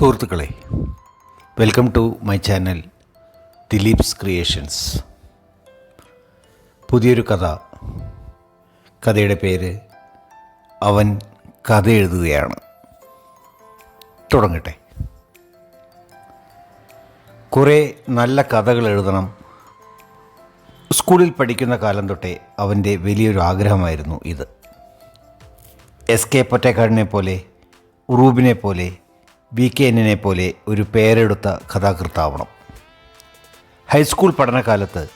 സുഹൃത്തുക്കളെ welcome to my channel Dileep's creations പുതിയൊരു കഥ. കഥയുടെ പേര് അവൻ കഥ എഴുതുകയാണ്. തുടങ്ങട്ടെ. കുറേ നല്ല കഥകൾ എഴുതണം. സ്കൂളിൽ പഠിക്കുന്ന കാലം തൊട്ടേ അവന്റെ വലിയൊരു ആഗ്രഹമായിരുന്നു ഇത്. എസ് കെ പൊറ്റക്കാടിനെ പോലെ ഉറൂബിനെ പോലെ വി കെ എന്നിനെ പോലെ ഒരു പേരെടുത്ത കഥാകൃത്താവണം. ഹൈസ്കൂൾ പഠനകാലത്ത്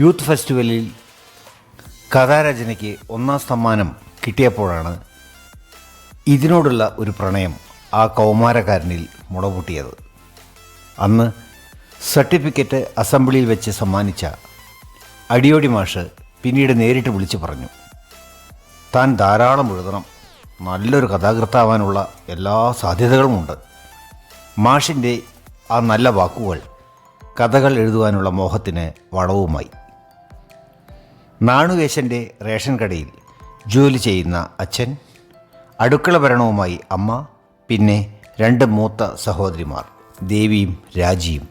യൂത്ത് ഫെസ്റ്റിവലിൽ കഥാരചനയ്ക്ക് ഒന്നാം സമ്മാനം കിട്ടിയപ്പോഴാണ് ഇതിനോടുള്ള ഒരു പ്രണയം ആ കൗമാരക്കാരനിൽ മുടപൂട്ടിയത്. അന്ന് സർട്ടിഫിക്കറ്റ് അസംബ്ലിയിൽ വെച്ച് സമ്മാനിച്ച അടിയോടി മാഷ് പിന്നീട് നേരിട്ട് വിളിച്ചു പറഞ്ഞു താൻ ധാരാളം എഴുതണം. നല്ലൊരു കഥാകൃത്താവാനുള്ള എല്ലാ സാധ്യതകളുമുണ്ട്. മാഷിന്റെ ആ നല്ല വാക്കുകൾ കഥകൾ എഴുതുവാനുള്ള മോഹത്തിന് വളവുമായി നാണുവേശന്റെ റേഷൻ കടയിൽ ജോലി ചെയ്യുന്ന അച്ഛൻ അടുക്കള ഭരണവുമായി അമ്മ പിന്നെ രണ്ട് മൂത്ത സഹോദരിമാർ ദേവിയും രാജിയും.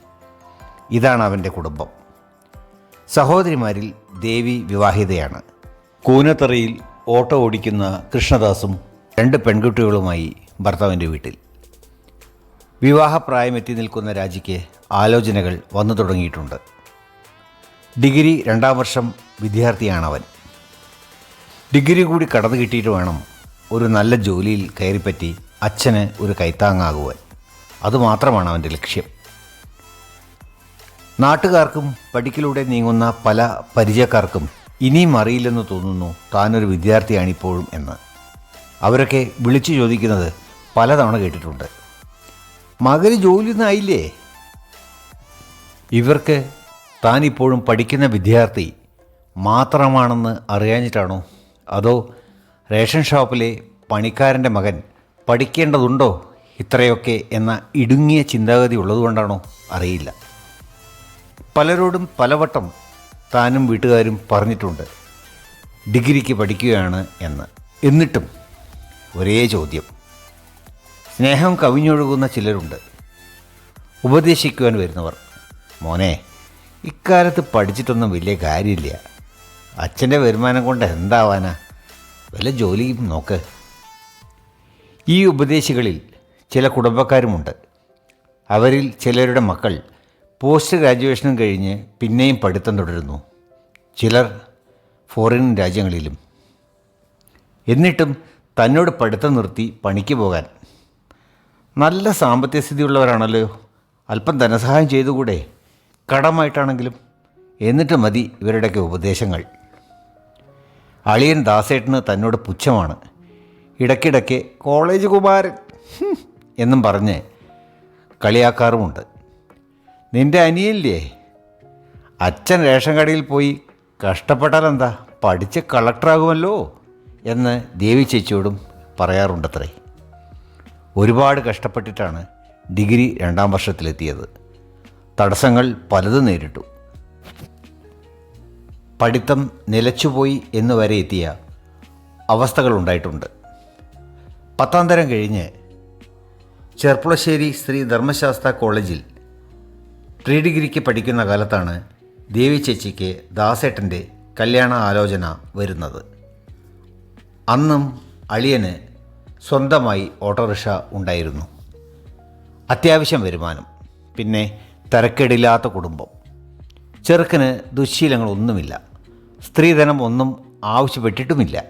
ഇതാണ് അവന്റെ കുടുംബം. സഹോദരിമാരിൽ ദേവി വിവാഹിതയാണ്. കൂനത്തറയിൽ ഓട്ടോ ഓടിക്കുന്ന കൃഷ്ണദാസും രണ്ട് പെൺകുട്ടികളുമായി ഭർത്താവിന്റെ വീട്ടിൽ. വിവാഹപ്രായമെത്തി നിൽക്കുന്ന രാജിക്ക് ആലോചനകൾ വന്നു തുടങ്ങിയിട്ടുണ്ട്. ഡിഗ്രി രണ്ടാം വർഷം വിദ്യാർത്ഥിയാണവൻ. ഡിഗ്രി കൂടി കടന്നു കിട്ടിയിട്ട് വേണം ഒരു നല്ല ജോലിയിൽ കയറിപ്പറ്റി അച്ഛന് ഒരു കൈത്താങ്ങാകുവാൻ. അതുമാത്രമാണ് അവന്റെ ലക്ഷ്യം. നാട്ടുകാർക്കും പഠിക്കലൂടെ നീങ്ങുന്ന പല പരിചയക്കാർക്കും ഇനിയും അറിയില്ലെന്ന് തോന്നുന്നു താനൊരു വിദ്യാർത്ഥിയാണിപ്പോഴും എന്ന്. അവരൊക്കെ വിളിച്ചു ചോദിക്കുന്നത് പലതവണ കേട്ടിട്ടുണ്ട്. മകന് ജോലിയൊന്നും ആയില്ലേ ഇവർക്ക് താനിപ്പോഴും പഠിക്കുന്ന വിദ്യാർത്ഥി മാത്രമാണെന്ന് അറിയാഞ്ഞിട്ടാണോ? അതോ റേഷൻ ഷോപ്പിലെ പണിക്കാരന്റെ മകൻ പഠിക്കേണ്ടതുണ്ടോ ഇത്രയൊക്കെ എന്ന ഇടുങ്ങിയ ചിന്താഗതി ഉള്ളതുകൊണ്ടാണോ? അറിയില്ല. പലരോടും പലവട്ടം താനും വീട്ടുകാരും പറഞ്ഞിട്ടുണ്ട്. ഡിഗ്രിക്ക് പഠിക്കുകയാണ് എന്ന്. എന്നിട്ടും ഒരേ ചോദ്യം. സ്നേഹം കവിഞ്ഞൊഴുകുന്ന ചിലരുണ്ട്. ഉപദേശിക്കുവാൻ വരുന്നവർ മോനെ ഇക്കാലത്ത് പഠിച്ചിട്ടൊന്നും വലിയ കാര്യമില്ല. അച്ഛന്റെ വരുമാനം കൊണ്ട് എന്താവാനാ? വല്ല ജോലിയും നോക്ക്. ഈ ഉപദേശികളിൽ ചില കുടുംബക്കാരുമുണ്ട്. അവരിൽ ചിലരുടെ മക്കൾ പോസ്റ്റ് ഗ്രാജുവേഷനും കഴിഞ്ഞ് പിന്നെയും പഠിത്തം തുടരുന്നു. ചിലർ ഫോറിൻ രാജ്യങ്ങളിലും. എന്നിട്ടും തന്നോട് പഠിത്തം നിർത്തി പണിക്ക് പോകാൻ. നല്ല സാമ്പത്തിക സ്ഥിതിയുള്ളവരാണല്ലോ അല്പം ധനസഹായം ചെയ്തുകൂടെ. കടമായിട്ടാണെങ്കിലും എന്നിട്ട് മതി ഇവരുടെയൊക്കെ ഉപദേശങ്ങൾ. അളിയൻ ദാസേട്ടന് തന്നോട് പുച്ഛമാണ്. ഇടയ്ക്കിടയ്ക്ക് കോളേജ് കുമാരൻ എന്നും പറഞ്ഞ് കളിയാക്കാറുമുണ്ട്. നിന്റെ അനിയല്ലേ അച്ഛൻ റേഷൻ കടയിൽ പോയി കഷ്ടപ്പെട്ടാലെന്താ? പഠിച്ച് കളക്ടറാകുമല്ലോ. എന്ന് ദേവി ചേച്ചിയോടും പറയാറുണ്ടത്രേ. ഒരുപാട് കഷ്ടപ്പെട്ടിട്ടാണ് ഡിഗ്രി രണ്ടാം വർഷത്തിലെത്തിയത്. തടസ്സങ്ങൾ പലതും നേരിട്ടു. പഠിത്തം നിലച്ചുപോയി എന്ന് വരെ എത്തിയ അവസ്ഥകളുണ്ടായിട്ടുണ്ട് പത്താം തരം കഴിഞ്ഞ് ചെർപ്പുളശ്ശേരി ശ്രീ ധർമ്മശാസ്ത്ര കോളേജിൽ പ്രീ ഡിഗ്രിക്ക് പഠിക്കുന്ന കാലത്താണ് ദേവി ചേച്ചിക്ക് ദാസേട്ടന്റെ കല്യാണ ആലോചന വരുന്നത്. അന്നും അളിയന് സ്വന്തമായി ഓട്ടോറിക്ഷ ഉണ്ടായിരുന്നു. അത്യാവശ്യം വരുമാനം പിന്നെ തിരക്കേടില്ലാത്ത കുടുംബം. ചെറുക്കന് ദുശ്ശീലങ്ങളൊന്നുമില്ല സ്ത്രീധനം ഒന്നും ആവശ്യപ്പെട്ടിട്ടുമില്ല.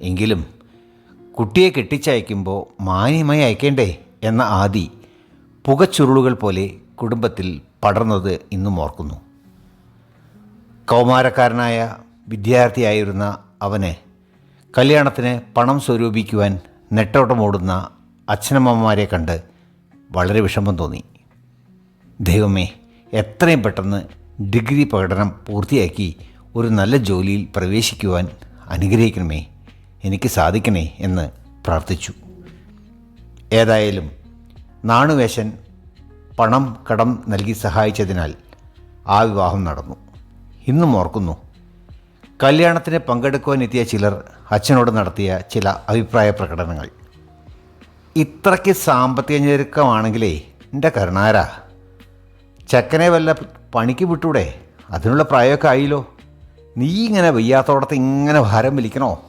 എങ്കിലും കുട്ടിയെ കെട്ടിച്ചയക്കുമ്പോൾ മാന്യമായി അയക്കേണ്ടേ എന്ന ആദി പുകച്ചുരുളുകൾ പോലെ കുടുംബത്തിൽ പടർന്നത് ഇന്നും ഓർക്കുന്നു. കൗമാരക്കാരനായ വിദ്യാർത്ഥിയായിരുന്ന അവന് കല്യാണത്തിന് പണം സ്വരൂപിക്കുവാൻ നെട്ടോട്ടമോടുന്ന അച്ഛനമ്മമാരെ കണ്ട് വളരെ വിഷമം തോന്നി. ദൈവമേ എത്രയും പെട്ടെന്ന് ഡിഗ്രി പ്രകടനം പൂർത്തിയാക്കി ഒരു നല്ല ജോലിയിൽ പ്രവേശിക്കുവാൻ അനുഗ്രഹിക്കണമേ. എനിക്ക് സാധിക്കണേ എന്ന് പ്രാർത്ഥിച്ചു. ഏതായാലും നാണുവേശൻ പണം കടം നൽകി സഹായിച്ചതിനാൽ ആ വിവാഹം നടന്നു. ഇന്നും ഓർക്കുന്നു. കല്യാണത്തിന് പങ്കെടുക്കുവാനെത്തിയ ചിലർ അച്ഛനോട് നടത്തിയ ചില അഭിപ്രായ പ്രകടനങ്ങൾ. ഇത്രയ്ക്ക് സാമ്പത്തിക ഞെരുക്കമാണെങ്കിലേ എന്റെ കരുണാര. ചെക്കനെ വല്ല പണിക്ക് വിട്ടൂടെ? അതിനുള്ള പ്രായമൊക്കെ ആയില്ലോ. നീ ഇങ്ങനെ വയ്യാത്തോടത്ത് ഇങ്ങനെ ഭാരം വലിക്കണോ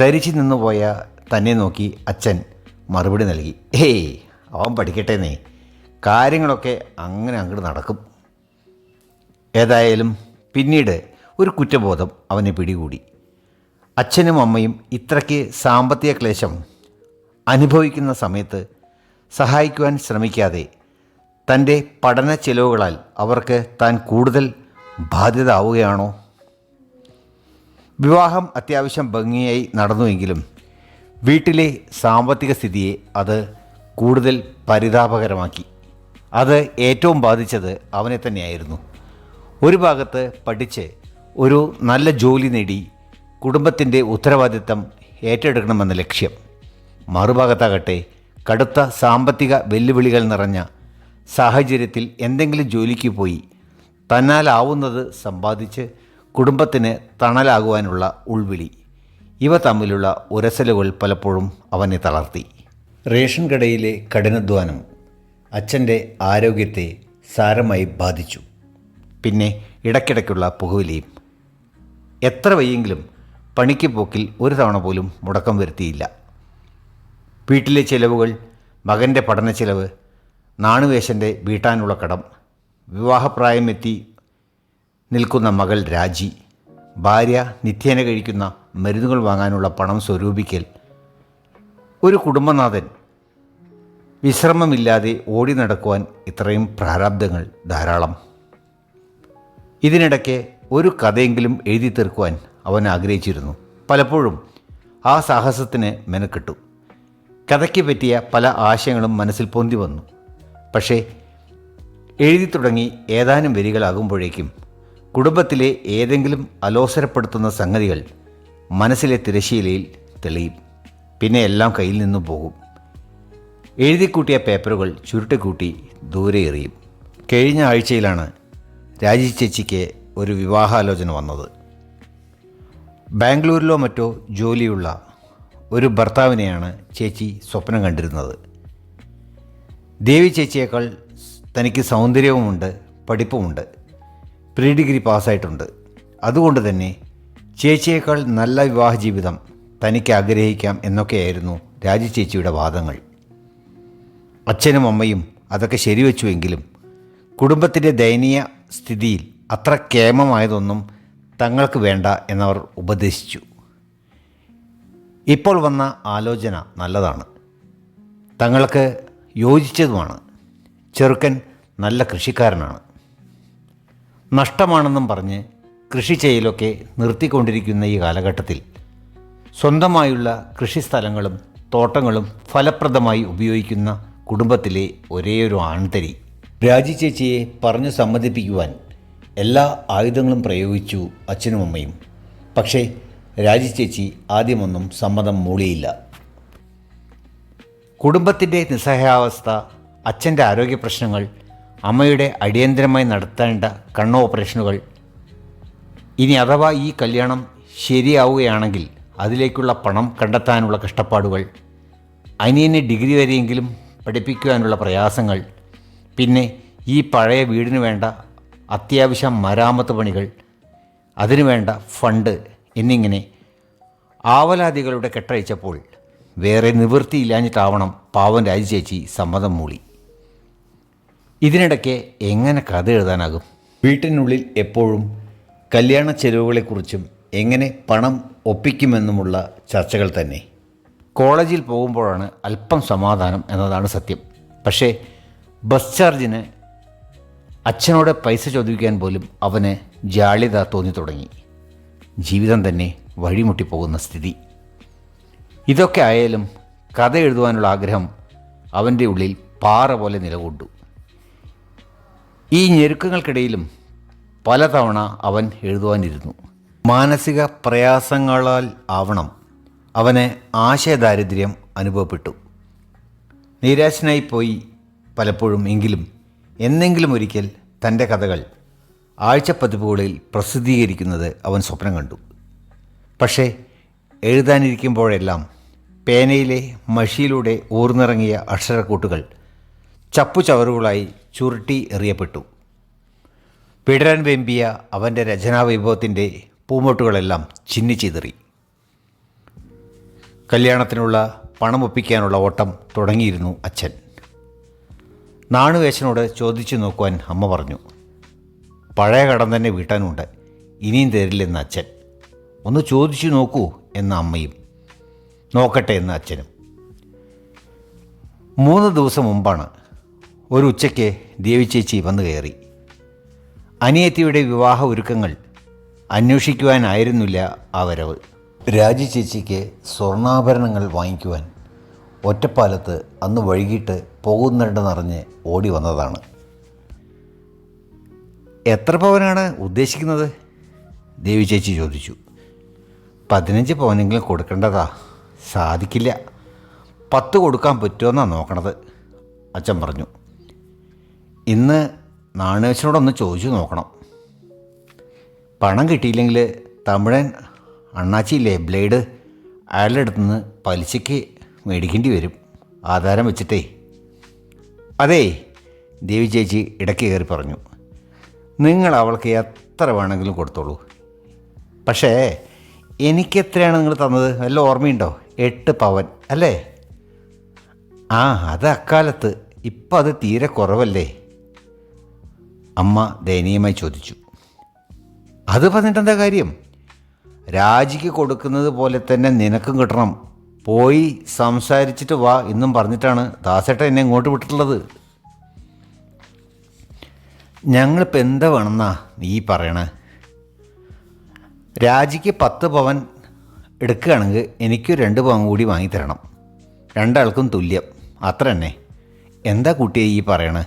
തരിച്ചു നിന്ന് പോയ തന്നെ നോക്കി അച്ഛൻ മറുപടി നൽകി. ഏയ് അവൻ പഠിക്കട്ടെ നീ. കാര്യങ്ങളൊക്കെ അങ്ങനെ അങ്ങോട്ട് നടക്കും. ഏതായാലും പിന്നീട് ഒരു കുറ്റബോധം അവനെ പിടികൂടി. അച്ഛനും അമ്മയും ഇത്രയ്ക്ക് സാമ്പത്തിക ക്ലേശം അനുഭവിക്കുന്ന സമയത്ത് സഹായിക്കുവാൻ ശ്രമിക്കാതെ തന്റെ പഠന ചിലവുകളാൽ അവർക്ക് താൻ കൂടുതൽ ബാധ്യത ആവുകയാണോ വിവാഹം അത്യാവശ്യം ഭംഗിയായി നടന്നുവെങ്കിലും വീട്ടിലെ സാമ്പത്തിക സ്ഥിതിയെ അത് കൂടുതൽ പരിതാപകരമാക്കി. അത് ഏറ്റവും ബാധിച്ചത് അവനെ തന്നെയായിരുന്നു. ഒരു ഭാഗത്ത് പഠിച്ച് ഒരു നല്ല ജോലി നേടി കുടുംബത്തിന്റെ ഉത്തരവാദിത്തം ഏറ്റെടുക്കണമെന്ന ലക്ഷ്യം. മറുഭാഗത്താകട്ടെ കടുത്ത സാമ്പത്തിക വെല്ലുവിളികൾ നിറഞ്ഞ സാഹചര്യത്തിൽ എന്തെങ്കിലും ജോലിക്ക് പോയി തന്നാലാവുന്നത് സമ്പാദിച്ച് കുടുംബത്തിന് തണലാകുവാനുള്ള ഉൾവിളി. ഇവ തമ്മിലുള്ള ഉരസലുകൾ പലപ്പോഴും അവനെ തളർത്തി. റേഷൻ കടയിലെ കഠിനാധ്വാനം അച്ഛന്റെ ആരോഗ്യത്തെ സാരമായി ബാധിച്ചു. പിന്നെ ഇടയ്ക്കിടയ്ക്കുള്ള പുകവലിയും. എത്ര വയ്യെങ്കിലും പണിക്ക് പോക്കിൽ ഒരു തവണ പോലും മുടക്കം വരുത്തിയില്ല. വീട്ടിലെ ചിലവുകൾ മകന്റെ പഠന ചിലവ് നാണുവേശന്റെ വീട്ടാനുള്ള കടം വിവാഹപ്രായമെത്തി നിൽക്കുന്ന മകൾ രാജി ഭാര്യ നിത്യേന കഴിക്കുന്ന മരുന്നുകൾ വാങ്ങാനുള്ള പണം സ്വരൂപിക്കൽ ഒരു കുടുംബനാഥൻ വിശ്രമമില്ലാതെ ഓടി നടക്കുവാൻ ഇത്രയും പ്രാരാബ്ദങ്ങൾ ധാരാളം. ഇതിനിടയ്ക്ക് ഒരു കഥയെങ്കിലും എഴുതി തീർക്കുവാൻ അവൻ ആഗ്രഹിച്ചിരുന്നു. പലപ്പോഴും ആ സാഹസത്തിന് മെനക്കെട്ടു. കഥയ്ക്ക് പറ്റിയ പല ആശയങ്ങളും മനസ്സിൽ പൊന്തി വന്നു. പക്ഷേ എഴുതി തുടങ്ങി ഏതാനും വരികളാകുമ്പോഴേക്കും കുടുംബത്തിലെ ഏതെങ്കിലും അലോസരപ്പെടുത്തുന്ന സംഗതികൾ മനസ്സിലെ തിരശീലയിൽ തെളിയും. പിന്നെ എല്ലാം കയ്യിൽ നിന്നു പോകും. എഴുതിക്കൂട്ടിയ പേപ്പറുകൾ ചുരുട്ടിക്കൂട്ടി ദൂരെ എറിയും. കഴിഞ്ഞ ആഴ്ചയിലാണ് രാജി ചേച്ചിക്ക് ഒരു വിവാഹാലോചന വന്നത്. ബാംഗ്ലൂരിലോ മറ്റോ ജോലിയുള്ള ഒരു ഭർത്താവിനെയാണ് ചേച്ചി സ്വപ്നം കണ്ടിരുന്നത്. ദേവി ചേച്ചിയേക്കാൾ തനിക്ക് സൗന്ദര്യവുമുണ്ട് പഠിപ്പുമുണ്ട് പ്രീ ഡിഗ്രി പാസ്സായിട്ടുണ്ട്. അതുകൊണ്ട് തന്നെ ചേച്ചിയേക്കാൾ നല്ല വിവാഹ ജീവിതം തനിക്ക് ആഗ്രഹിക്കാം എന്നൊക്കെയായിരുന്നു രാജി ചേച്ചിയുടെ വാദങ്ങൾ. അച്ഛനും അമ്മയും അതൊക്കെ ശരിവെച്ചുവെങ്കിലും കുടുംബത്തിന്റെ ദയനീയ സ്ഥിതിയിൽ അത്ര കേമമായതൊന്നും തങ്ങൾക്ക് വേണ്ട എന്നവർ ഉപദേശിച്ചു. ഇപ്പോൾ വന്ന ആലോചന നല്ലതാണ്. തങ്ങൾക്ക് യോജിച്ചതുമാണ്. ചെറുക്കൻ നല്ല കൃഷിക്കാരനാണ്. നഷ്ടമാണെന്നും പറഞ്ഞ് കൃഷി ചെയ്യലൊക്കെ നിർത്തിക്കൊണ്ടിരിക്കുന്ന ഈ കാലഘട്ടത്തിൽ സ്വന്തമായുള്ള കൃഷിസ്ഥലങ്ങളും തോട്ടങ്ങളും ഫലപ്രദമായി ഉപയോഗിക്കുന്ന കുടുംബത്തിലെ ഒരേയൊരു ആൺതരി രാജി ചേച്ചിയെ പറഞ്ഞു സമ്മതിപ്പിക്കുവാൻ എല്ലാ ആയുധങ്ങളും പ്രയോഗിച്ചു അച്ഛനും അമ്മയും. പക്ഷേ രാജി ചേച്ചി ആദ്യമൊന്നും സമ്മതം മൂളിയില്ല. കുടുംബത്തിന്റെ നിസ്സഹായാവസ്ഥ അച്ഛന്റെ ആരോഗ്യ പ്രശ്നങ്ങൾ അമ്മയുടെ അടിയന്തരമായി നടത്തേണ്ട കണ്ണ് ഓപ്പറേഷനുകൾ ഇനി അഥവാ ഈ കല്യാണം ശരിയാവുകയാണെങ്കിൽ അതിലേക്കുള്ള പണം കണ്ടെത്താനുള്ള കഷ്ടപ്പാടുകൾ അനിയനെ ഡിഗ്രി വരെയെങ്കിലും പഠിപ്പിക്കുവാനുള്ള പ്രയാസങ്ങൾ പിന്നെ ഈ പഴയ വീടിന് വേണ്ട അത്യാവശ്യം മരാമത്ത് പണികൾ അതിനുവേണ്ട ഫണ്ട് എന്നിങ്ങനെ ആവലാദികളുടെ കെട്ടഴിച്ചപ്പോൾ വേറെ നിവൃത്തിയില്ലാഞ്ഞിട്ടാവണം പാവൻ രാജിച്ചേച്ചി സമ്മതം മൂളി. ഇതിനിടയ്ക്ക് എങ്ങനെ കഥ എഴുതാനാകും? വീട്ടിനുള്ളിൽ എപ്പോഴും കല്യാണ ചെലവുകളെക്കുറിച്ചും എങ്ങനെ പണം ഒപ്പിക്കുമെന്നുമുള്ള ചർച്ചകൾ തന്നെ. കോളേജിൽ പോകുമ്പോഴാണ് അല്പം സമാധാനം എന്നതാണ് സത്യം. പക്ഷേ ബസ് ചാർജിന് അച്ഛനോട് പൈസ ചോദിക്കാൻ പോലും അവന് ജാള്യത തോന്നി തുടങ്ങി. ജീവിതം തന്നെ വഴിമുട്ടിപ്പോകുന്ന സ്ഥിതി. ഇതൊക്കെ ആയാലും കഥ എഴുതുവാനുള്ള ആഗ്രഹം അവന്റെ ഉള്ളിൽ പാറ പോലെ നിലകൊണ്ടു. ഈ ഞെരുക്കങ്ങൾക്കിടയിലും പലതവണ അവൻ എഴുതുവാനിരുന്നു. മാനസിക പ്രയാസങ്ങളാൽ ആവണം അവന് ആശയദാരിദ്ര്യം അനുഭവപ്പെട്ടു. നിരാശനായി പോയി പലപ്പോഴും എങ്കിലും എന്നെങ്കിലും ഒരിക്കൽ തന്റെ കഥകൾ ആഴ്ചപ്പതിപ്പുകളിൽ പ്രസിദ്ധീകരിക്കുന്നത് അവൻ സ്വപ്നം കണ്ടു. പക്ഷേ എഴുതാനിരിക്കുമ്പോഴെല്ലാം പേനയിലെ മഷിയിലൂടെ ഊർന്നിറങ്ങിയ അക്ഷരക്കൂട്ടുകൾ ചപ്പുചവറുകളായി ചുരുട്ടി എറിയപ്പെട്ടു. വിടരാൻ വെമ്പിയ അവന്റെ രചനാവൈഭവത്തിന്റെ പൂമോട്ടുകളെല്ലാം ചിന്നിച്ചിതറി കല്യാണത്തിനുള്ള പണമൊപ്പിക്കാനുള്ള ഓട്ടം തുടങ്ങിയിരുന്നു അച്ഛൻ. നാണുവേശനോട് ചോദിച്ചു നോക്കുവാൻ അമ്മ പറഞ്ഞു പഴയ കടം തന്നെ വീട്ടാനുണ്ട് ഇനിയും തരില്ലെന്ന് അച്ഛൻ. ഒന്ന് ചോദിച്ചു നോക്കൂ എന്ന അമ്മയും. നോക്കട്ടെ എന്ന് അച്ഛനും. മൂന്ന് ദിവസം മുമ്പാണ് ഒരു ഉച്ചയ്ക്ക് ദേവി ചേച്ചി വന്നു കയറി. അനിയത്തിയുടെ വിവാഹ ഒരുക്കങ്ങൾ അന്വേഷിക്കുവാനായിരുന്നില്ല ആ വരവ് രാജി ചേച്ചിക്ക് സ്വർണാഭരണങ്ങൾ വാങ്ങിക്കുവാൻ ഒറ്റപ്പാലത്ത് അന്ന് വൈകിട്ട് പോകുന്നുണ്ടെന്നറിഞ്ഞ് ഓടി വന്നതാണ്. എത്ര പവനാണ് ഉദ്ദേശിക്കുന്നത്? ദേവി ചേച്ചി ചോദിച്ചു. പതിനഞ്ച് പവനെങ്കിലും കൊടുക്കേണ്ടതാ. സാധിക്കില്ല. പത്ത് കൊടുക്കാൻ പറ്റുമെന്നാണ് നോക്കണത് അച്ഛൻ പറഞ്ഞു. ഇന്ന് നാണേശനോടൊന്ന് ചോദിച്ചു നോക്കണം. പണം കിട്ടിയില്ലെങ്കിൽ തമിഴൻ അണ്ണാച്ചിയില്ലേ ബ്ലേഡ് അയാളുടെ അടുത്തുനിന്ന് പലിശയ്ക്ക് മേടിക്കേണ്ടി വരും. ആധാരം വെച്ചിട്ടേ. അതേ ദേവി ചേച്ചി ഇടയ്ക്ക് കയറി പറഞ്ഞു നിങ്ങൾ അവൾക്ക് എത്ര വേണമെങ്കിലും കൊടുത്തോളൂ. പക്ഷേ എനിക്ക് എത്രയാണ് നിങ്ങൾ തന്നത്? വല്ല ഓർമ്മയുണ്ടോ? എട്ട് പവൻ അല്ലേ? ആ അത് അക്കാലത്ത്. ഇപ്പം അത് തീരെ കുറവല്ലേ? അമ്മ ദയനീയമായി ചോദിച്ചു. അത് പറഞ്ഞിട്ടെന്താ കാര്യം? രാജിക്ക് കൊടുക്കുന്നത് പോലെ തന്നെ നിനക്കും കിട്ടണം. പോയി സംസാരിച്ചിട്ട് വാ എന്നും പറഞ്ഞിട്ടാണ് ദാസേട്ട എന്നെ ഇങ്ങോട്ട് വിട്ടിട്ടുള്ളത്. ഞങ്ങളിപ്പോൾ എന്താ വേണമെന്നാ നീ പറയണേ? രാജിക്ക് പത്ത് പവൻ എടുക്കുകയാണെങ്കിൽ എനിക്ക് രണ്ട് പവൻ കൂടി വാങ്ങിത്തരണം. രണ്ടാൾക്കും തുല്യം. അത്ര തന്നെ. എന്താ കുട്ടിയെ ഈ പറയണേ?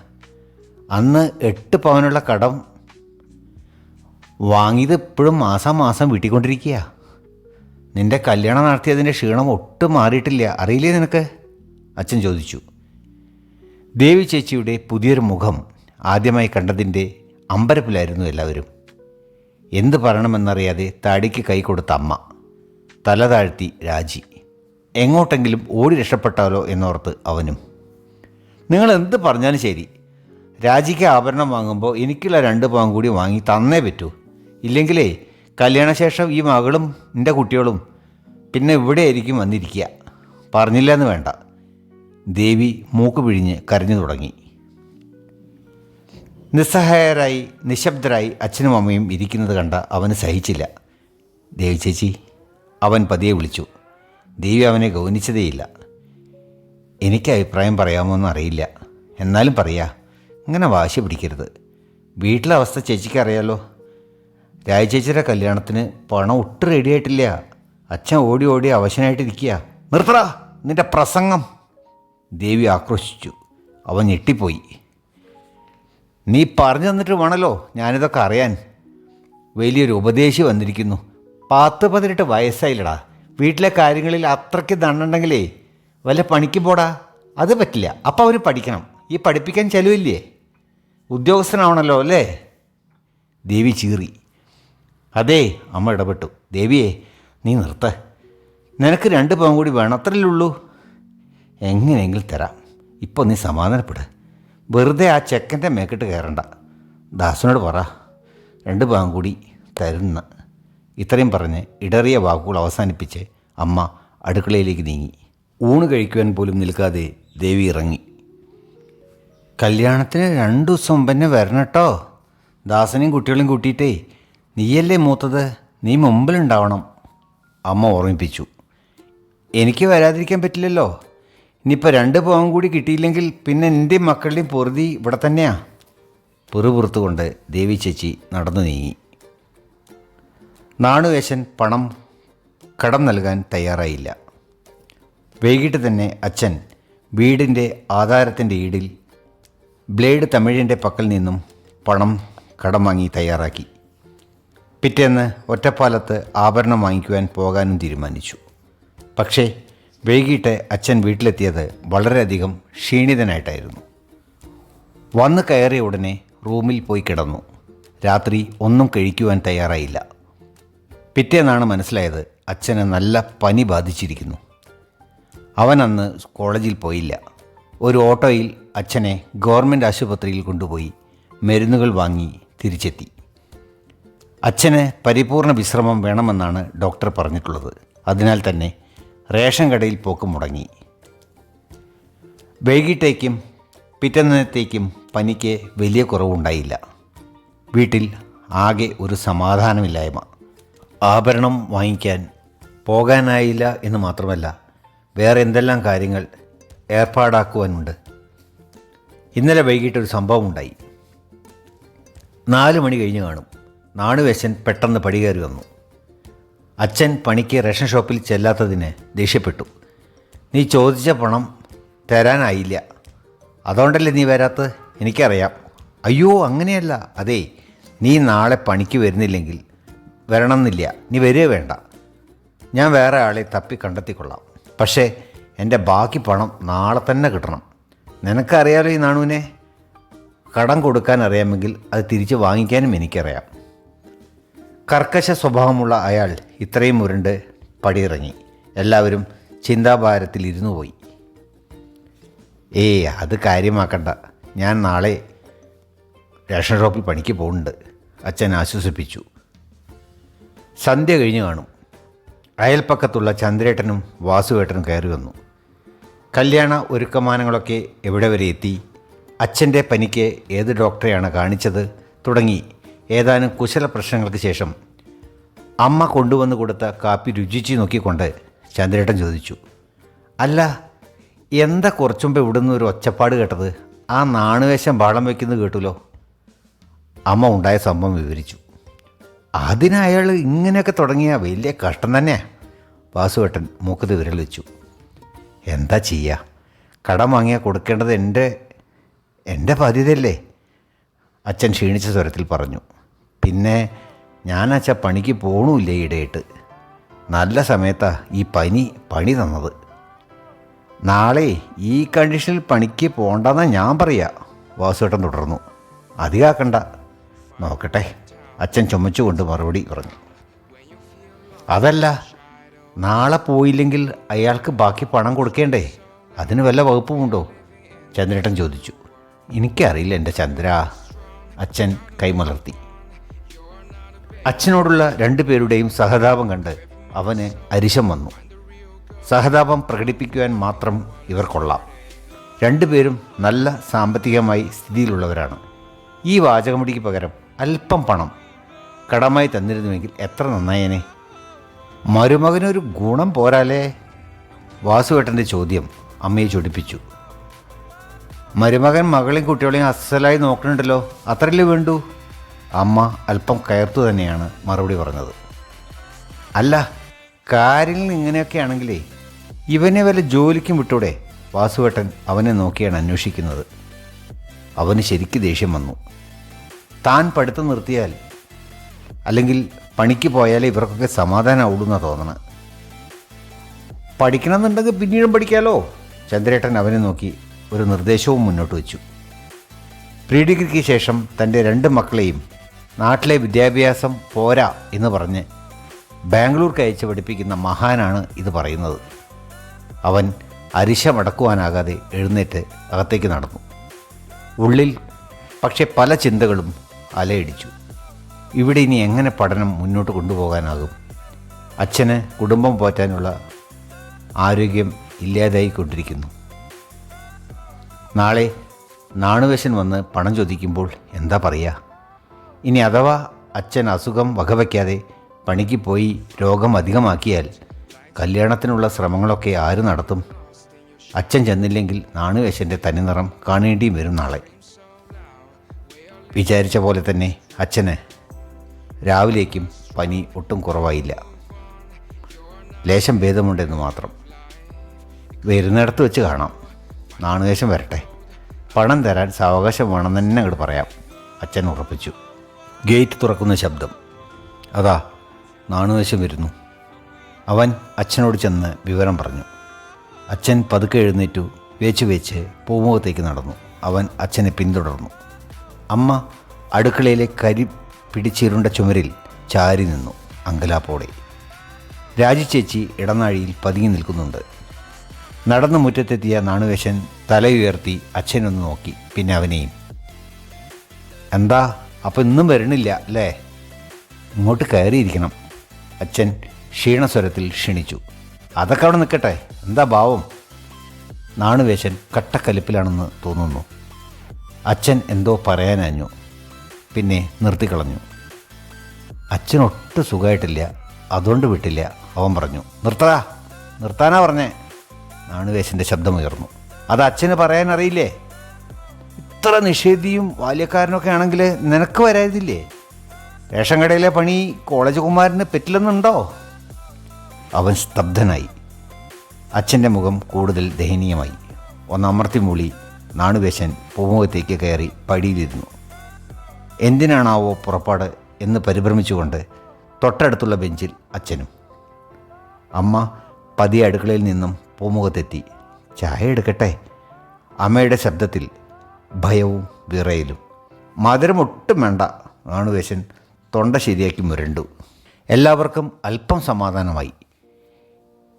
അന്ന് എട്ട് പവനുള്ള കടം വാങ്ങിയത് ഇപ്പോഴും മാസം മാസം വീട്ടിക്കൊണ്ടിരിക്കുക നിന്റെ കല്യാണം നടത്തിയതിന്റെ ക്ഷീണം ഒട്ടും മാറിയിട്ടില്ല. അറിയില്ലേ നിനക്ക്? അച്ഛൻ ചോദിച്ചു. ദേവി ചേച്ചിയുടെ പുതിയൊരു മുഖം ആദ്യമായി കണ്ടതിന്റെ അമ്പരപ്പിലായിരുന്നു എല്ലാവരും. എന്ത് പറയണമെന്നറിയാതെ താടിക്ക് കൈ കൊടുത്ത അമ്മ തല താഴ്ത്തി രാജി. എങ്ങോട്ടെങ്കിലും ഓടി രക്ഷപ്പെട്ടാലോ എന്നോർത്ത് അവനും. നിങ്ങൾ എന്ത് പറഞ്ഞാലും ശരി. രാജിക്ക് ആഭരണം വാങ്ങുമ്പോൾ എനിക്കുള്ള രണ്ട് പവൻ കൂടി വാങ്ങി തന്നേ പറ്റൂ. ഇല്ലെങ്കിലേ കല്യാണശേഷം ഈ മകളും എന്റെ കുട്ടികളും പിന്നെ ഇവിടെ ആയിരിക്കും വന്നിരിക്കുക. പറഞ്ഞില്ല എന്ന് വേണ്ട. ദേവി മൂക്ക് പിഴിഞ്ഞ് കരഞ്ഞു തുടങ്ങി. നിസ്സഹായരായി നിശബ്ദരായി അച്ഛനും അമ്മയും ഇരിക്കുന്നത് കണ്ട അവന് സഹിച്ചില്ല. ദേവി ചേച്ചി അവൻ പതിയെ വിളിച്ചു. ദേവി അവനെ ഗൗനിച്ചതേയില്ല. എനിക്ക് അഭിപ്രായം പറയാമോന്ന് അറിയില്ല. എന്നാലും പറയാ ഇങ്ങനെ വാശി പിടിക്കരുത്. വീട്ടിലെ അവസ്ഥ ചേച്ചിക്ക് അറിയാലോ. രാജചേച്ചിയുടെ കല്യാണത്തിന് പണം ഒട്ടും റെഡിയായിട്ടില്ല അച്ഛൻ ഓടി ഓടി അവശനായിട്ടിരിക്കുക നിർത്തറ നിന്റെ പ്രസംഗം. ദേവി ആക്രോശിച്ചു. അവൻ ഞെട്ടിപ്പോയി. നീ പറഞ്ഞു തന്നിട്ട് വേണമല്ലോ ഞാനിതൊക്കെ അറിയാൻ. വലിയൊരു ഉപദേശി വന്നിരിക്കുന്നു. പത്ത് പതിനെട്ട് വയസ്സായില്ലടാ. വീട്ടിലെ കാര്യങ്ങളിൽ അത്രയ്ക്ക് ദണ്ണുണ്ടെങ്കിലേ വല്ല പണിക്ക് പോടാ. അത് പറ്റില്ല. അപ്പം അവർ പഠിക്കണം. ഈ പഠിപ്പിക്കാൻ ചെലവില്ലേ? ഉദ്യോഗസ്ഥനാവണല്ലോ അല്ലേ? ദേവി ചീറി. അതേ അമ്മ ഇടപെട്ടു. ദേവിയെ നീ നിർത്ത. നിനക്ക് രണ്ട് പവൻ കൂടി വേണം. ഉള്ളൂ. എങ്ങനെയെങ്കിലും തരാം. ഇപ്പോൾ നീ സമാധാനപ്പെട്. വെറുതെ ആ ചെക്കന്റെ മേക്കിട്ട് കയറണ്ട. ദാസനോട് പറ. രണ്ട് പവൻ കൂടി തരുന്ന. ഇത്രയും പറഞ്ഞ് ഇടറിയ വാക്കുകൾ അവസാനിപ്പിച്ച് അമ്മ അടുക്കളയിലേക്ക് നീങ്ങി. ഊണ് കഴിക്കുവാൻ പോലും നിൽക്കാതെ ദേവി ഇറങ്ങി. കല്യാണത്തിന് രണ്ട് ദിവസം മുമ്പ് തന്നെ വരണം കേട്ടോ ദാസനെയും കുട്ടികളെയും കൂട്ടിയിട്ടേ നീയല്ലേ മൂത്തത്? നീ മുമ്പിലുണ്ടാവണം. അമ്മ ഓർമ്മിപ്പിച്ചു. എനിക്ക് വരാതിരിക്കാൻ പറ്റില്ലല്ലോ. ഇനിയിപ്പോൾ രണ്ട് പവൻ കൂടി കിട്ടിയില്ലെങ്കിൽ പിന്നെ എന്റെയും മക്കളുടെയും പൊറുതി ഇവിടെ തന്നെയാ. പെറുപുറത്തുകൊണ്ട് ദേവി ചേച്ചി നടന്നു നീങ്ങി. നാണുവേശൻ പണം കടം നൽകാൻ തയ്യാറായില്ല. വൈകിട്ട് തന്നെ അച്ഛൻ വീടിന്റെ ആധാരത്തിന്റെ ഈടിൽ ബ്ലേഡ് തമിഴിന്റെ പക്കൽ നിന്നും പണം കടം വാങ്ങി തയ്യാറാക്കി. പിറ്റേന്ന് ഒറ്റപ്പാലത്ത് ആഭരണം വാങ്ങിക്കുവാൻ പോകാനും തീരുമാനിച്ചു. പക്ഷേ വൈകിട്ട് അച്ഛൻ വീട്ടിലെത്തിയത് വളരെയധികം ക്ഷീണിതനായിട്ടായിരുന്നു. വന്ന് കയറിയ ഉടനെ റൂമിൽ പോയി കിടന്നു. രാത്രി ഒന്നും കഴിക്കുവാൻ തയ്യാറായില്ല. പിറ്റേന്നാണ് മനസ്സിലായത് അച്ഛന് നല്ല പനി ബാധിച്ചിരിക്കുന്നു. അവൻ അന്ന് കോളേജിൽ പോയില്ല. ഒരു ഓട്ടോയിൽ അച്ഛനെ ഗവൺമെന്റ് ആശുപത്രിയിൽ കൊണ്ടുപോയി മരുന്നുകൾ വാങ്ങി തിരിച്ചെത്തി. അച്ഛന് പരിപൂർണ വിശ്രമം വേണമെന്നാണ് ഡോക്ടർ പറഞ്ഞിട്ടുള്ളത്. അതിനാൽ തന്നെ റേഷൻ കടയിൽ പോക്ക് മുടങ്ങി. വൈകിട്ടേക്കും പിറ്റന്നത്തേക്കും പനിക്ക് വലിയ കുറവുണ്ടായില്ല. വീട്ടിൽ ആകെ ഒരു സമാധാനമില്ലായ്മ. ആഭരണം വാങ്ങിക്കാൻ പോകാനായില്ല എന്ന് മാത്രമല്ല വേറെ എന്തെല്ലാം കാര്യങ്ങൾ ഏർപ്പാടാക്കുവാനുണ്ട്. ഇന്നലെ വൈകിട്ടൊരു സംഭവം ഉണ്ടായി നാല് മണി കഴിഞ്ഞ് കാണും. നാണുവേശൻ പെട്ടെന്ന് പടികയറി വന്നു. അച്ഛൻ പണിക്ക് റേഷൻ ഷോപ്പിൽ ചെല്ലാത്തതിന് ദേഷ്യപ്പെട്ടു. നീ ചോദിച്ച പണം തരാനായില്ല. അതുകൊണ്ടല്ലേ നീ വരാത്തത്? എനിക്കറിയാം. അയ്യോ അങ്ങനെയല്ല. അതെ നീ നാളെ പണിക്ക് വരുന്നില്ലെങ്കിൽ വരണമെന്നില്ല. നീ വരിക വേണ്ട. ഞാൻ വേറെ ആളെ തപ്പി കണ്ടെത്തിക്കൊള്ളാം. പക്ഷേ എന്റെ ബാക്കി പണം നാളെ തന്നെ കിട്ടണം. നിനക്കറിയാലോ ഈ നാണുവിനെ? കടം കൊടുക്കാൻ അറിയാമെങ്കിൽ അത് തിരിച്ച് വാങ്ങിക്കാനും എനിക്കറിയാം. കർക്കശ സ്വഭാവമുള്ള അയാൾ ഇത്രയും ഉരുണ്ട് പടിയിറങ്ങി. എല്ലാവരും ചിന്താഭാരത്തിൽ ഇരുന്നു പോയി. ഏയ് അത് കാര്യമാക്കണ്ട. ഞാൻ നാളെ റേഷൻ ഷോപ്പിൽ പണിക്ക് പോകുന്നുണ്ട്. അച്ഛൻ ആശ്വസിപ്പിച്ചു. സന്ധ്യ കഴിഞ്ഞു കാണും. അയൽപ്പക്കത്തുള്ള ചന്ദ്രേട്ടനും വാസുവേട്ടനും കയറി വന്നു. കല്യാണ ഒരുക്കമാനങ്ങളൊക്കെ എവിടെ വരെ എത്തി? അച്ഛന്റെ പനിക്ക് ഏത് ഡോക്ടറെയാണ് കാണിച്ചത്? തുടങ്ങി. ഏതാനും കുശല പ്രശ്നങ്ങൾക്ക് ശേഷം അമ്മ കൊണ്ടുവന്ന് കൊടുത്ത കാപ്പി രുചിച്ച് നോക്കിക്കൊണ്ട് ചന്ദ്രേട്ടൻ ചോദിച്ചു അല്ല എന്താ കുറച്ചുമ്പോൾ മുമ്പ് ഇവിടുന്ന് ഒരു ഒച്ചപ്പാട് കേട്ടത്? ആ നാണുവേശം ബാളം വയ്ക്കുന്നത് കേട്ടുല്ലോ? അമ്മ ഉണ്ടായ സംഭവം വിവരിച്ചു അതിന് അയാൾ ഇങ്ങനെയൊക്കെ തുടങ്ങിയ വലിയ കഷ്ടം തന്നെ വാസുവേട്ടൻ മൂക്കത്ത് വിരൽ വെച്ചു എന്താ ചെയ്യുക കടം വാങ്ങിയാൽ കൊടുക്കേണ്ടത് എന്റെ എന്റെ ബാധ്യതയല്ലേ? അച്ഛൻ ക്ഷീണിച്ച സ്വരത്തിൽ പറഞ്ഞു പിന്നെ ഞാൻ അച്ഛ പണിക്ക് പോണൂല്ല ഇടയിട്ട്? നല്ല സമയത്താ ഈ പനി പണി തന്നത്. നാളെ ഈ കണ്ടീഷനിൽ പണിക്ക് പോകണ്ടെന്നാ ഞാൻ പറയാ വാസുവേട്ടൻ തുടർന്നു. അധികാക്കണ്ട നോക്കട്ടെ അച്ഛൻ ചുമച്ചുകൊണ്ട് മറുപടി പറഞ്ഞു. അതല്ല നാളെ പോയില്ലെങ്കിൽ അയാൾക്ക് ബാക്കി പണം കൊടുക്കേണ്ടേ? അതിന് വല്ല വകുപ്പുമുണ്ടോ? ചന്ദ്രേട്ടൻ ചോദിച്ചു. എനിക്കറിയില്ല എന്റെ ചന്ദ്ര. അച്ഛൻ കൈമലർത്തി. അച്ഛനോടുള്ള രണ്ടു പേരുടെയും സഹതാപം കണ്ട് അവന് അരിശം വന്നു. സഹതാപം പ്രകടിപ്പിക്കുവാൻ മാത്രം ഇവർ കൊള്ളാം. രണ്ടുപേരും നല്ല സാമ്പത്തികമായി സ്ഥിതിയിലുള്ളവരാണ്. ഈ വാചകമുടിക്ക് പകരം അല്പം പണം കടമായി തന്നിരുന്നുവെങ്കിൽ എത്ര നന്നായേനെ. മരുമകനൊരു ഗുണം പോരാലേ. വാസുവേട്ടന്റെ ചോദ്യം അമ്മയെ ചൊടിപ്പിച്ചു. മരുമകൻ മകളെയും കുട്ടികളെയും അസലായി നോക്കണുണ്ടല്ലോ. അത്രയല്ലേ വേണ്ടു? അമ്മ അല്പം കയർത്തു തന്നെയാണ് മറുപടി പറഞ്ഞത്. അല്ല കാര്യങ്ങൾ ഇങ്ങനെയൊക്കെ ആണെങ്കിലേ ഇവനെ വല്ല ജോലിക്കും വിട്ടൂടെ? വാസുവേട്ടൻ അവനെ നോക്കിയാണ് അന്വേഷിക്കുന്നത്. അവന് ശരിക്ക് ദേഷ്യം വന്നു. താൻ പഠിത്തം നിർത്തിയാൽ അല്ലെങ്കിൽ പണിക്ക് പോയാലേ ഇവർക്കൊക്കെ സമാധാനമാവുള്ളൂ എന്നാണ് തോന്നണം. പഠിക്കണമെന്നുണ്ടെങ്കിൽ പിന്നീടും പഠിക്കാലോ? ചന്ദ്രേട്ടൻ അവനെ നോക്കി ഒരു നിർദ്ദേശവും മുന്നോട്ട് വച്ചു. പ്രീ ഡിഗ്രിക്ക് ശേഷം തന്റെ രണ്ട് മക്കളെയും നാട്ടിലെ വിദ്യാഭ്യാസം പോരാ എന്ന് പറഞ്ഞ് ബാംഗ്ലൂർക്ക് അയച്ച് പഠിപ്പിക്കുന്ന മഹാനാണ് ഇത് പറയുന്നത്. അവൻ അരിശമടക്കുവാനാകാതെ എഴുന്നേറ്റ് അകത്തേക്ക് നടന്നു. ഉള്ളിൽ പക്ഷേ പല ചിന്തകളും അലയടിച്ചു. ഇവിടെ ഇനി എങ്ങനെ പഠനം മുന്നോട്ട് കൊണ്ടുപോകാനാകും? അച്ഛന് കുടുംബം പോറ്റാനുള്ള ആരോഗ്യം ഇല്ലാതായിക്കൊണ്ടിരിക്കുന്നു. നാളെ നാണുവേശൻ വന്ന് പണം ചോദിക്കുമ്പോൾ എന്താ പറയുക ഇനി അഥവാ അച്ഛൻ അസുഖം വകവയ്ക്കാതെ പണിക്ക് പോയി രോഗം അധികമാക്കിയാൽ കല്യാണത്തിനുള്ള ശ്രമങ്ങളൊക്കെ ആര് നടത്തും? അച്ഛൻ ചെന്നില്ലെങ്കിൽ നാണുവേശന്റെ തനിനിറം കാണേണ്ടിയും വരും നാളെ. വിചാരിച്ച പോലെ തന്നെ അച്ഛന് രാവിലേക്കും പനി ഒട്ടും കുറവായില്ല. ലേശം ഭേദമുണ്ടെന്ന് മാത്രം. വരുന്നിടത്ത് വെച്ച് കാണാം. നാണുവേശം വരട്ടെ. പണം തരാൻ സാവകാശം വേണം തന്നെ അങ്ങോട്ട് പറയാം. അച്ഛൻ ഉറപ്പിച്ചു. ഗേറ്റ് തുറക്കുന്ന ശബ്ദം. അതാ നാണുവേശം വരുന്നു. അവൻ അച്ഛനോട് ചെന്ന് വിവരം പറഞ്ഞു. അച്ഛൻ പതുക്കെ എഴുന്നേറ്റു. വേച്ച് വേച്ച് പൂമുഖത്തേക്ക് നടന്നു. അവൻ അച്ഛനെ പിന്തുടർന്നു. അമ്മ അടുക്കളയിലെ കരി പിടിച്ചിരുണ്ട ചുമരിൽ ചാരി നിന്നു അങ്കലാപ്പോടെ. രാജി ചേച്ചി ഇടനാഴിയിൽ പതുങ്ങി നിൽക്കുന്നുണ്ട്. നടന്നു മുറ്റത്തെത്തിയ നാണുവേശൻ തലയുയർത്തി അച്ഛനൊന്ന് നോക്കി. പിന്നെ അവനെയും. എന്താ? അപ്പം ഇന്നും വരണില്ല അല്ലേ? ഇങ്ങോട്ട് കയറിയിരിക്കണം. അച്ഛൻ ക്ഷീണസ്വരത്തിൽ ക്ഷണിച്ചു. അതൊക്കെ അവിടെ നിൽക്കട്ടെ. എന്താ ഭാവം? നാണുവേശൻ കട്ടക്കലിപ്പിലാണെന്ന് തോന്നുന്നു. അച്ഛൻ എന്തോ പറയാനഞ്ഞു. പിന്നെ നിർത്തിക്കളഞ്ഞു അച്ഛനൊട്ടും സുഖമായിട്ടില്ല അതുകൊണ്ട് വിട്ടില്ല. അവൻ പറഞ്ഞു നിർത്തടാ. നിർത്താനാ പറഞ്ഞേ. നാണുവേശന്റെ ശബ്ദമുയർന്നു. അത് അച്ഛന് പറയാൻ അറിയില്ലേ ഇത്ര നിഷേധിയും ബാല്യക്കാരനൊക്കെ ആണെങ്കിൽ നിനക്ക് വരാതില്ലേ? റേഷൻ കടയിലെ പണി കോളേജ് കുമാരന് പറ്റില്ലെന്നുണ്ടോ? അവൻ സ്തബ്ധനായി. അച്ഛന്റെ മുഖം കൂടുതൽ ദയനീയമായി. ഒന്നമർത്തി മൂളി നാണുവേശൻ പൂമുഖത്തേക്ക് കയറി പടിയിലിരുന്നു. എന്തിനാണാവോ പുറപ്പാട് എന്ന് പരിഭ്രമിച്ചുകൊണ്ട് തൊട്ടടുത്തുള്ള ബെഞ്ചിൽ അച്ഛനും. അമ്മ പതിയെ അടുക്കളയിൽ നിന്നും പൂമുഖത്തെത്തി. ചായ എടുക്കട്ടെ? അമ്മയുടെ ശബ്ദത്തിൽ ഭയവും വിറയലും. മധുരം ഒട്ടും വേണ്ട ആണുവേശൻ തൊണ്ട ശരിയാക്കി മുരണ്ടു. എല്ലാവർക്കും അല്പം സമാധാനമായി.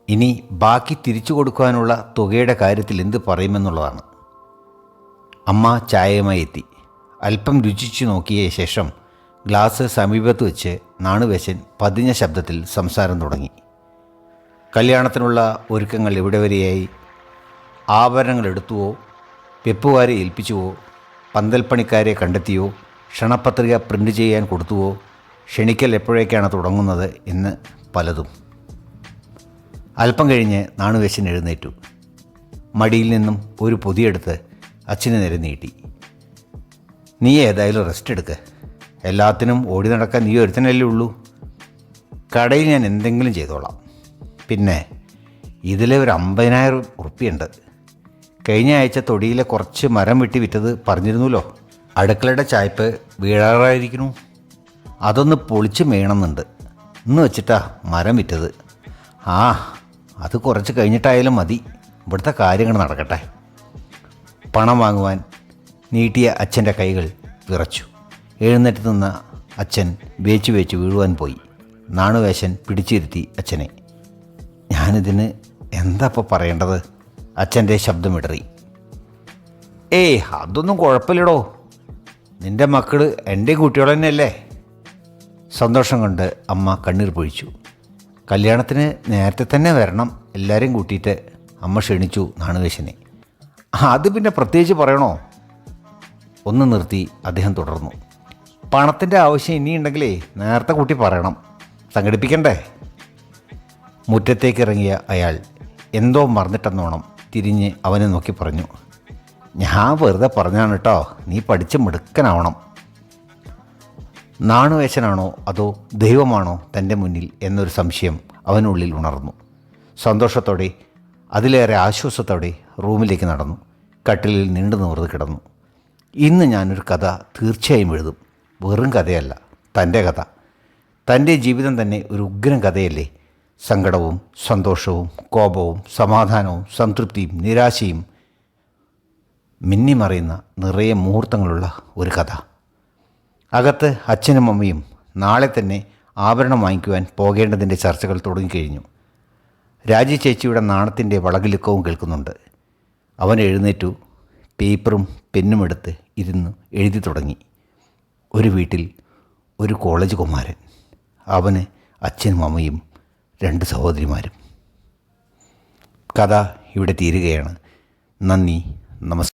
ഇനി ബാക്കി തിരിച്ചു കൊടുക്കുവാനുള്ള തുകയുടെ കാര്യത്തിൽ എന്ത് പറയുമെന്നുള്ളതാണ്. അമ്മ ചായയുമായി എത്തി. അല്പം രുചിച്ചു നോക്കിയ ശേഷം ഗ്ലാസ് സമീപത്ത് വെച്ച് നാണുവേശൻ പതിഞ്ഞ ശബ്ദത്തിൽ സംസാരം തുടങ്ങി. കല്യാണത്തിനുള്ള ഒരുക്കങ്ങൾ ഇവിടെ വരെയായി? ആഭരണങ്ങൾ എടുത്തുവോ? വെപ്പുകാരെ ഏൽപ്പിച്ചുവോ? പന്തൽപ്പണിക്കാരെ കണ്ടെത്തിയോ? ക്ഷണപത്രിക പ്രിന്റ് ചെയ്യാൻ കൊടുത്തുവോ? ക്ഷണിക്കൽ എപ്പോഴേക്കാണ് തുടങ്ങുന്നത് എന്ന് പലതും. അല്പം കഴിഞ്ഞ് നാണുവേശൻ എഴുന്നേറ്റു. മടിയിൽ നിന്നും ഒരു പൊതിയെടുത്ത് അച്ഛന് നേരെ നീട്ടി. നീ ഏതായാലും റെസ്റ്റ് എടുക്ക്. എല്ലാത്തിനും ഓടി നടക്കാൻ നീ ഒരുത്തനല്ലേ ഉള്ളൂ. കടയിൽ ഞാൻ എന്തെങ്കിലും ചെയ്തോളാം. പിന്നെ ഇതിൽ ഒരു അമ്പതിനായിരം ഉറുപ്പിയുണ്ട്. കഴിഞ്ഞ ആഴ്ച തൊടിയിലെ കുറച്ച് മരം വെട്ടി വിറ്റത് പറഞ്ഞിരുന്നല്ലോ. അടുക്കളയുടെ ചായ്പ് വീഴാറായിരിക്കുന്നു. അതൊന്ന് പൊളിച്ച് മേണമെന്നുണ്ട്. ഇന്ന് വെച്ചിട്ടാ മരം വിറ്റത്. ആ അത് കുറച്ച് കഴിഞ്ഞിട്ടായാലും മതി. ഇവിടുത്തെ കാര്യങ്ങൾ നടക്കട്ടെ. പണം വാങ്ങുവാൻ നീട്ടിയ അച്ഛന്റെ കൈകൾ വിറച്ചു. എഴുന്നേറ്റ് നിന്ന അച്ഛൻ വേച്ചു വേച്ച് വീഴുവാൻ പോയി. നാണുവേശൻ പിടിച്ചിരുത്തി അച്ഛനെ. ഞാനിതിന് എന്താ പറയേണ്ടത്? അച്ഛന്റെ ശബ്ദമിടറി. ഏയ് അതൊന്നും കുഴപ്പമില്ലടോ. നിന്റെ മക്കൾ എന്റെ കുട്ടികൾ തന്നെയല്ലേ? സന്തോഷം കൊണ്ട് അമ്മ കണ്ണീർ പൊഴിച്ചു. കല്യാണത്തിന് നേരത്തെ തന്നെ വരണം. എല്ലാവരെയും കൂട്ടിയിട്ട് അമ്മ ക്ഷണിച്ചു നാണുവേശനെ. അത് പിന്നെ പ്രത്യേകിച്ച് പറയണോ? ഒന്ന് നിർത്തി അദ്ദേഹം തുടർന്നു. പണത്തിന്റെ ആവശ്യം ഇനിയുണ്ടെങ്കിലേ നേരത്തെ കൂട്ടി പറയണം. സംഘടിപ്പിക്കണ്ടേ? മുറ്റത്തേക്ക് ഇറങ്ങിയ അയാൾ എന്തോ മറന്നിട്ടെന്നോണം തിരിഞ്ഞ് അവനെ നോക്കി പറഞ്ഞു ഞാൻ വെറുതെ പറഞ്ഞാണ് കേട്ടോ നീ പഠിച്ച് മിടുക്കനാവണം. നാണുവേശനാണോ അതോ ദൈവമാണോ തന്റെ മുന്നിൽ എന്നൊരു സംശയം അവനുള്ളിൽ ഉണർന്നു. സന്തോഷത്തോടെ അതിലേറെ ആശ്വാസത്തോടെ റൂമിലേക്ക് നടന്നു. കട്ടിലിൽ നീണ്ടു നിവർന്ന് കിടന്നു. ഇന്ന് ഞാനൊരു കഥ തീർച്ചയായും എഴുതും. വെറും കഥയല്ല തന്റെ കഥ. തന്റെ ജീവിതം തന്നെ ഒരു ഉഗ്രം കഥയല്ലേ? സങ്കടവും സന്തോഷവും കോപവും സമാധാനവും സംതൃപ്തിയും നിരാശയും മിന്നിമറിയുന്ന നിറയെ മുഹൂർത്തങ്ങളുള്ള ഒരു കഥ. അകത്ത് അച്ഛനും അമ്മയും നാളെ തന്നെ ആഭരണം വാങ്ങിക്കുവാൻ പോകേണ്ടതിന്റെ ചർച്ചകൾ തുടങ്ങിക്കഴിഞ്ഞു. രാജി ചേച്ചിയുടെ നാണത്തിന്റെ വളകിലുക്കവും കേൾക്കുന്നുണ്ട്. അവൻ എഴുന്നേറ്റു പേപ്പറും പെന്നും എടുത്ത് ഇരുന്ന് എഴുതി തുടങ്ങി. ഒരു വീട്ടിൽ ഒരു കോളേജ് കുമാരൻ. അവന് അച്ഛനും അമ്മയും രണ്ട് സഹോദരിമാരും. കഥ ഇവിടെ തീരുകയാണ്. നന്ദി. നമസ്കാരം